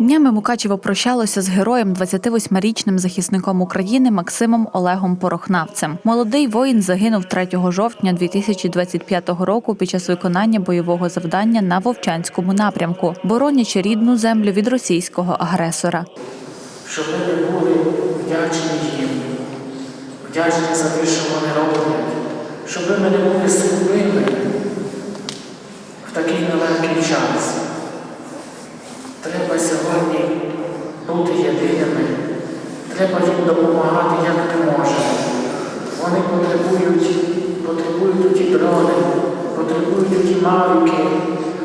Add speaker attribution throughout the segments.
Speaker 1: Днями Мукачево прощалося з героєм 28-річним захисником України Максимом Олегом Порохнавцем. Молодий воїн загинув 3 жовтня 2025 року під час виконання бойового завдання на Вовчанському напрямку, боронячи рідну землю від російського агресора.
Speaker 2: щоб ми були вдячні їм, вдячні за те, що вони роблять, щоб ми не були слабими в такий нелегкий час. Сьогодні бути єдиними, треба їм допомагати, як ми можемо. Вони потребують, потребують ті дрони, потребують ті мавки,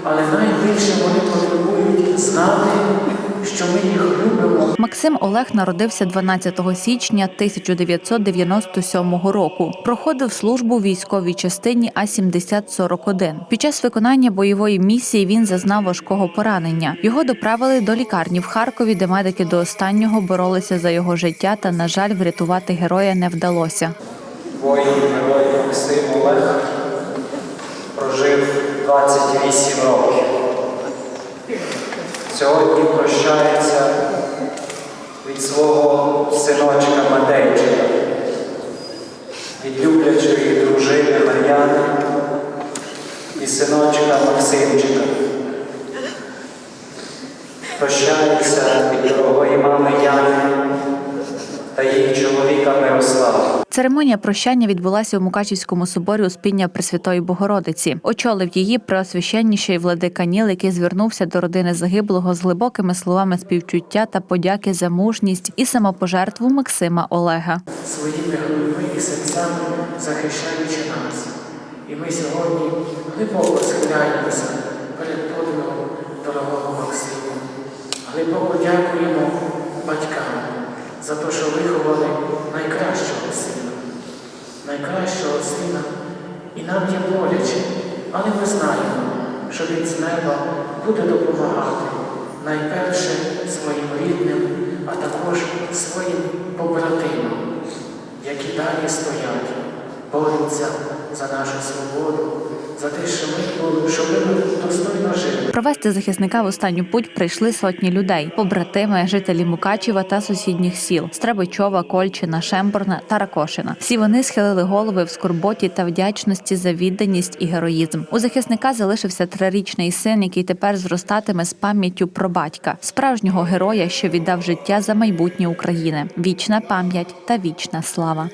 Speaker 2: але найбільше вони потребують знати, що ми їх любимо.
Speaker 1: Максим Олег народився 12 січня 1997 року. Проходив службу в військовій частині А 7041 Під час виконання бойової місії він зазнав важкого поранення. Його доправили до лікарні в Харкові, де медики до останнього боролися за його життя. Та на жаль, врятувати героя не вдалося.
Speaker 3: Воїн герой Максим Олег прожив 28 років. Сьогодні прощається від свого синочка Матейчика, від люблячої дружини Мар'яни і синочка Максимчика. Прощається від
Speaker 1: Церемонія прощання відбулася у Мукачівському соборі Успіння Пресвятої Богородиці. Очолив її преосвященніший владика Ніл, який звернувся до родини загиблого з глибокими словами співчуття та подяки за мужність і самопожертву Максима Олега.
Speaker 2: своїми грудьми і серцями захищаючи нас. І ми сьогодні глибоко схиляємося перед подвигом дорогого Максима. Глибоко дякуємо батькам за те, що виховали найкращого сина. І нам є боляче, але ми знаємо, що він з неба буде допомагати найперше своїм рідним, а також своїм побратимам, які далі стоять, борються за нашу свободу, за те, що ми були, що ми.
Speaker 1: Провести захисника в останню путь прийшли сотні людей: побратими, жителі Мукачева та сусідніх сіл Стребичова, Кольчина, Шемборна та Ракошина. Всі вони схилили голови в скорботі та вдячності за відданість і героїзм. У захисника залишився трирічний син, який тепер зростатиме з пам'яттю про батька, справжнього героя, що віддав життя за майбутнє України. Вічна пам'ять та вічна слава.